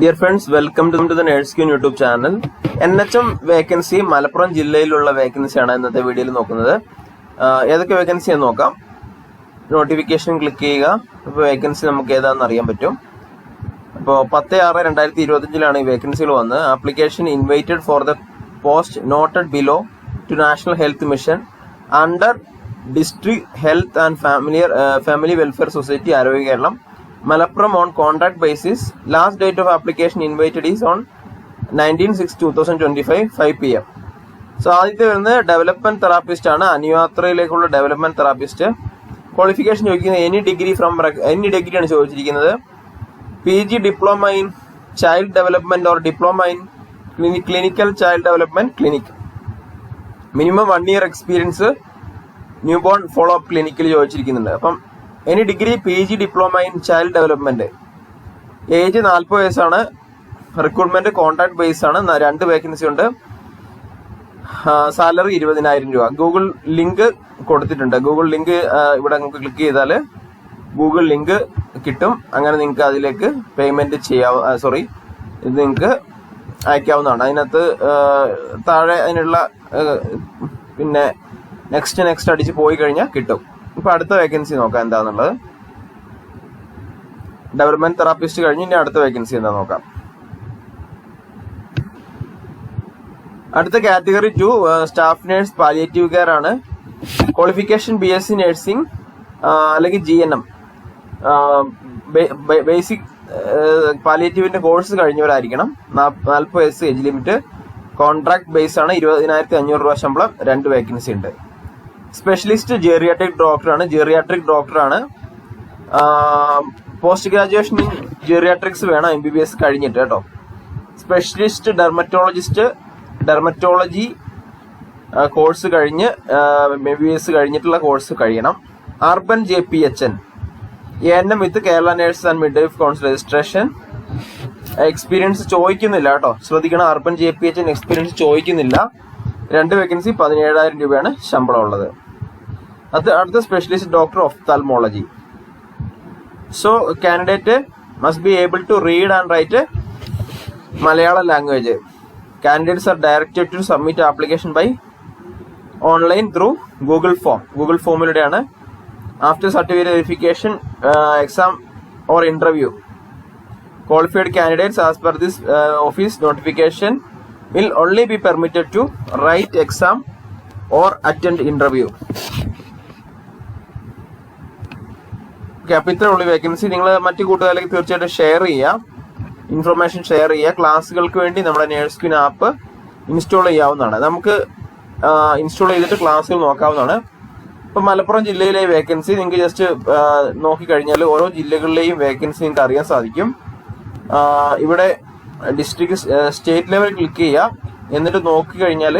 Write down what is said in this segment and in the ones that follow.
Dear friends welcome to the nurse queen YouTube channel N H M vacancy Malappuram ജില്ലയിലുള്ള വേക്കൻസിയാണ് ഇന്നത്തെ വീഡിയോയിൽ നോക്കുന്നത്. ഏതൊക്കെ വേക്കൻസി എന്ന് നോക്കാം. നോട്ടിഫിക്കേഷൻ ക്ലിക്ക് ചെയ്യുക. അപ്പോൾ വേക്കൻസി നമുക്ക് ഏതാണെന്ന് അറിയാൻ പറ്റും. അപ്പോൾ പത്ത് ആറ് രണ്ടായിരത്തി ഇരുപത്തഞ്ചിലാണ് ഈ വേക്കൻസികൾ വന്നത്. Application invited for the post noted below to national health mission under district health and familiar family welfare society Arogya Keralam Malappuram on contract basis last date of application invited is on nineteen six two thousand twenty five five P M so ആദ്യത്തെ വരുന്നത് development therapist ആണ്. അനുയാത്രയിലേക്കുള്ള development therapist qualification ചോദിക്കുന്നത് any degree from any ഡിഗ്രിയാണ് ചോദിച്ചിരിക്കുന്നത്. P G diploma in child development or diploma in clinical child development clinic minimum one year experience new born follow up ക്ലിനിക്കിൽ ചോദിച്ചിരിക്കുന്നുണ്ട്. അപ്പം any degree P G diploma in child development age നാൽപ്പത് വയസ്സാണ്. Recruitment contract base ആണ്. രണ്ട് vacancy ഉണ്ട്. Salary ഇരുപതിനായിരം രൂപ. ഗൂഗിൾ ലിങ്ക് കൊടുത്തിട്ടുണ്ട്. ഗൂഗിൾ ലിങ്ക് ഇവിടെ നിങ്ങൾക്ക് ക്ലിക്ക് ചെയ്താൽ ഗൂഗിൾ ലിങ്ക് കിട്ടും. അങ്ങനെ നിങ്ങൾക്ക് അതിലേക്ക് പേയ്മെന്റ് ചെയ്യാവ സോറി ഇത് നിങ്ങൾക്ക് അയക്കാവുന്നതാണ്. അതിനകത്ത് താഴെ അതിനുള്ള പിന്നെ നെക്സ്റ്റ് നെക്സ്റ്റ് അടിച്ച് പോയി കഴിഞ്ഞാൽ കിട്ടും. ഇപ്പൊ അടുത്ത വേക്കൻസി നോക്കാം എന്താന്നുള്ളത്. ഡെവലപ്മെന്റ് തെറാപ്പിസ്റ്റ് കഴിഞ്ഞ് ഇനി അടുത്ത വേക്കൻസി എന്താ നോക്കാം. അടുത്ത category two staff nurse palliative care ആണ്. Qualification B S C nursing അല്ലെങ്കിൽ ജി എൻ എം ബേസിക് പാലിയേറ്റീവിന്റെ കോഴ്സ് കഴിഞ്ഞവരായിരിക്കണം. നാൽപ്പത് വയസ്സ് ഏജ് ലിമിറ്റ് കോൺട്രാക്ട് ബേസ് ആണ് ഇരുപതിനായിരത്തി അഞ്ഞൂറ് രൂപ ശമ്പളം രണ്ട് വേക്കൻസി ഉണ്ട്. സ്പെഷ്യലിസ്റ്റ് ജെറിയാട്രിക് ഡോക്ടറാണ് ജെറിയാട്രിക് ഡോക്ടറാണ് പോസ്റ്റ് ഗ്രാജുവേഷൻ ഇൻ ജെറിയാട്രിക്സ് വേണം എം ബി ബി എസ് കഴിഞ്ഞിട്ട് കേട്ടോ. സ്പെഷ്യലിസ്റ്റ് ഡെർമറ്റോളജിസ്റ്റ് ഡെർമറ്റോളജി കോഴ്സ് കഴിഞ്ഞ് എം ബി എസ് കഴിഞ്ഞിട്ടുള്ള കോഴ്സ് കഴിയണം. Urban J P H N N M with Kerala nurse and midwife council registration experience ചോദിക്കുന്നില്ല കേട്ടോ. ശ്രദ്ധിക്കണം urban J P H N experience ചോദിക്കുന്നില്ല. രണ്ട് വേക്കൻസി പതിനേഴായിരം രൂപയാണ് ശമ്പളം ഉള്ളത്. അടുത്ത specialist doctor of ophthalmology so candidate must be able to read and write Malayalam language candidates are directed to submit application by online through Google form Google ഫോമിലൂടെയാണ് after certificate verification exam or interview qualified candidates as per this office notification will only be permitted to write exam or attend attend okay അപ്പൊ ഇത്രേ ഉള്ളൂ vacancy നിങ്ങൾ മറ്റു കൂട്ടുകാരിലേക്ക് തീർച്ചയായിട്ടും share ചെയ്യുക information share ചെയ്യുക ക്ലാസ്സുകൾക്ക് വേണ്ടി നമ്മുടെ നേഴ്സ് ക്വിൻ ആപ്പ് ഇൻസ്റ്റാൾ ചെയ്യാവുന്നതാണ്. നമുക്ക് ഇൻസ്റ്റാൾ ചെയ്തിട്ട് ക്ലാസ്സുകൾ നോക്കാവുന്നതാണ്. ഇപ്പൊ മലപ്പുറം ജില്ലയിലെ വേക്കൻസി നിങ്ങൾക്ക് ജസ്റ്റ് നോക്കിക്കഴിഞ്ഞാൽ ഓരോ ജില്ലകളിലെയും വേക്കൻസി നിങ്ങൾക്ക് അറിയാൻ സാധിക്കും. ഇവിടെ ഡിസ്ട്രിക്ട് സ്റ്റേറ്റ് ലെവൽ ക്ലിക്ക് ചെയ്യുക എന്നിട്ട് നോക്കി കഴിഞ്ഞാൽ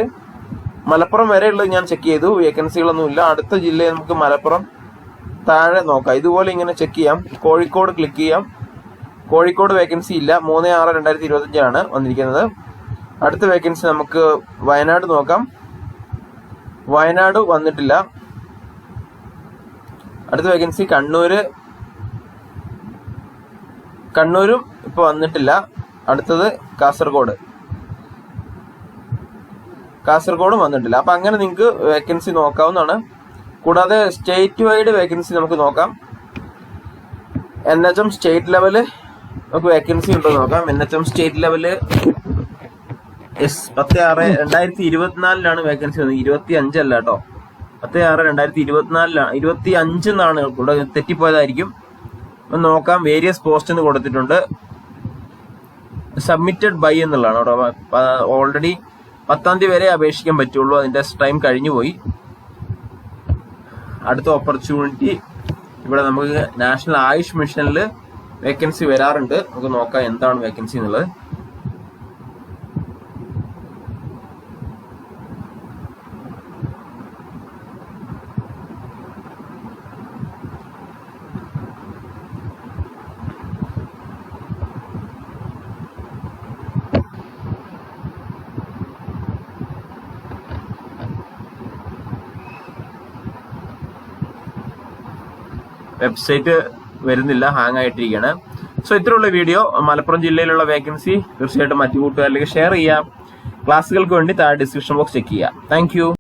മലപ്പുറം വരെയുള്ളത് ഞാൻ ചെക്ക് ചെയ്തു. വേക്കൻസികളൊന്നുമില്ല അടുത്ത ജില്ലയിൽ നമുക്ക് മലപ്പുറം താഴെ നോക്കാം. ഇതുപോലെ ഇങ്ങനെ ചെക്ക് ചെയ്യാം. കോഴിക്കോട് ക്ലിക്ക് ചെയ്യാം. കോഴിക്കോട് വേക്കൻസി ഇല്ല. മൂന്ന് ആറ് രണ്ടായിരത്തി ഇരുപത്തഞ്ചാണ് വന്നിരിക്കുന്നത്. അടുത്ത വേക്കൻസി നമുക്ക് വയനാട് നോക്കാം. വയനാട് വന്നിട്ടില്ല. അടുത്ത വേക്കൻസി കണ്ണൂര്. കണ്ണൂരും ഇപ്പൊ വന്നിട്ടില്ല. അടുത്തത് കാസർഗോഡ്. കാസർഗോഡും വന്നിട്ടില്ല. അപ്പൊ അങ്ങനെ നിങ്ങൾക്ക് വേക്കൻസി നോക്കാവുന്നതാണ്. കൂടാതെ സ്റ്റേറ്റ് വൈഡ് വേക്കൻസി നമുക്ക് നോക്കാം. N H M state level നമുക്ക് വേക്കൻസി ഉണ്ടോ നോക്കാം. N H M state level S പത്ത് ആറ് രണ്ടായിരത്തി ഇരുപത്തിനാലിലാണ് വേക്കൻസി വന്നത്. ഇരുപത്തി അഞ്ചല്ല കേട്ടോ. പത്ത് ആറ് രണ്ടായിരത്തി ഇരുപത്തിനാലിലാണ് ഇരുപത്തി അഞ്ച് എന്നാണ് ഇവിടെ തെറ്റിപ്പോയതായിരിക്കും. അപ്പം നോക്കാം. വേരിയസ് പോസ്റ്റ് എന്ന് കൊടുത്തിട്ടുണ്ട്. സബ്മിറ്റഡ് ബൈ എന്നുള്ളതാണ് അവിടെ ഓൾറെഡി പത്താം തീയതി വരെ അപേക്ഷിക്കാൻ പറ്റുള്ളൂ. അതിന്റെ ടൈം കഴിഞ്ഞു പോയി അടുത്ത ഓപ്പർച്യൂണിറ്റി ഇവിടെ നമുക്ക് നാഷണൽ ആയുഷ് മിഷനിൽ വേക്കൻസി വരാറുണ്ട്. നമുക്ക് നോക്കാം എന്താണ് വേക്കൻസി എന്നുള്ളത്. വെബ്സൈറ്റ് വരുന്നില്ല ഹാങ് ആയിട്ടിരിക്കുകയാണ് സോ ഇത്രയുള്ള വീഡിയോ മലപ്പുറം ജില്ലയിലുള്ള വേക്കൻസി തീർച്ചയായിട്ടും മറ്റു കൂട്ടുകാരിലേക്ക് ഷെയർ ചെയ്യാം ക്ലാസ്സുകൾക്ക് വേണ്ടി താഴെ ഡിസ്ക്രിപ്ഷൻ ബോക്സ് ചെക്ക് ചെയ്യുക. താങ്ക്